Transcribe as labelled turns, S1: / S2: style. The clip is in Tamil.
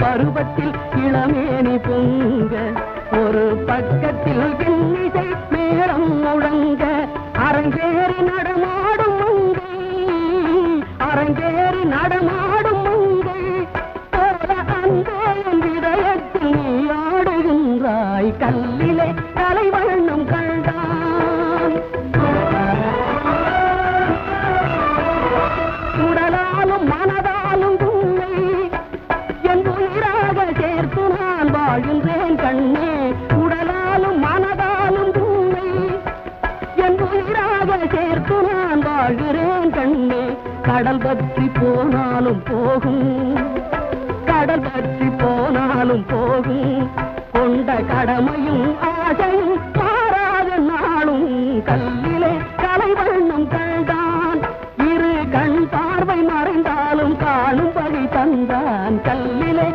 S1: பருவத்தில் இளமேனி பொங்க ஒரு பக்கத்தில் கிண்ணிசை மேளம் முழங்க அரங்கேறி நடமாடும் மங்கை அரங்கேறி நடமாடும் மங்கை. போல அங்கே என் நீ ஆடுகின்றாய் கல்லிலே கலைவண்ணம் வாழ்கின்றேன் கண்ணே உடலாலும் மனதாலும் தூமை என் உயிராக சேர்த்து நான் வாழ்கிறேன் கண்ணே கடல் பற்றி போனாலும் போகும். கடல் பற்றி போனாலும் போகும். கொண்ட கடமையும் ஆசையும் மாறாத நாளும். கல்லிலே கலை வண்ணம் கண்டான். இரு கண் பார்வை மறைந்தாலும் காணும் பகை தந்தான். கல்லிலே